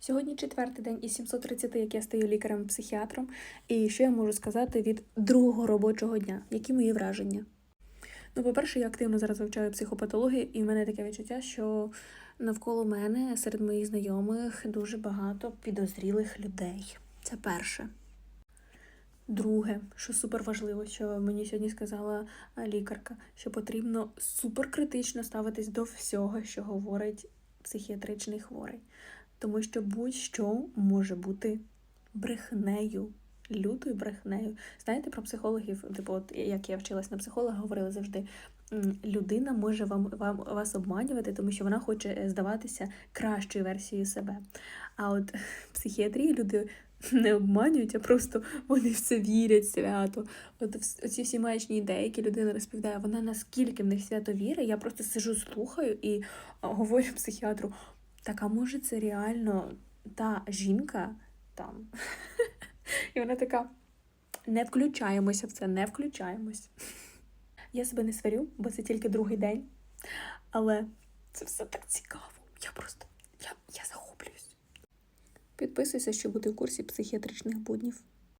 Сьогодні четвертий день із 730, як я стаю лікарем-психіатром. І що я можу сказати від другого робочого дня? Які мої враження? Ну, по-перше, я активно зараз вивчаю психопатологію, і в мене таке відчуття, що навколо мене серед моїх знайомих дуже багато підозрілих людей. Це перше. Друге, що супер важливо, що мені сьогодні сказала лікарка, що потрібно суперкритично ставитись до всього, що говорить психіатричний хворий. Тому що будь-що може бути брехнею, лютою брехнею. Знаєте про психологів, типу, от як я вчилась на психолога, говорили завжди. Людина може вам, вам вас обманювати, тому що вона хоче е, здаватися кращою версією себе. А от психіатрії люди не обманюють, а просто вони в це вірять свято. От оці всі маячні ідеї, які людина розповідає, вона наскільки в них свято вірить, я просто сижу, слухаю і говорю психіатру, так а може це реально та жінка там? І вона така: не включаємося в це, не включаємось. Я себе не сварю, бо це тільки другий день. Але це все так цікаво. Я просто я, я захоплююсь. Підписуйся, щоб бути в курсі психіатричних буднів.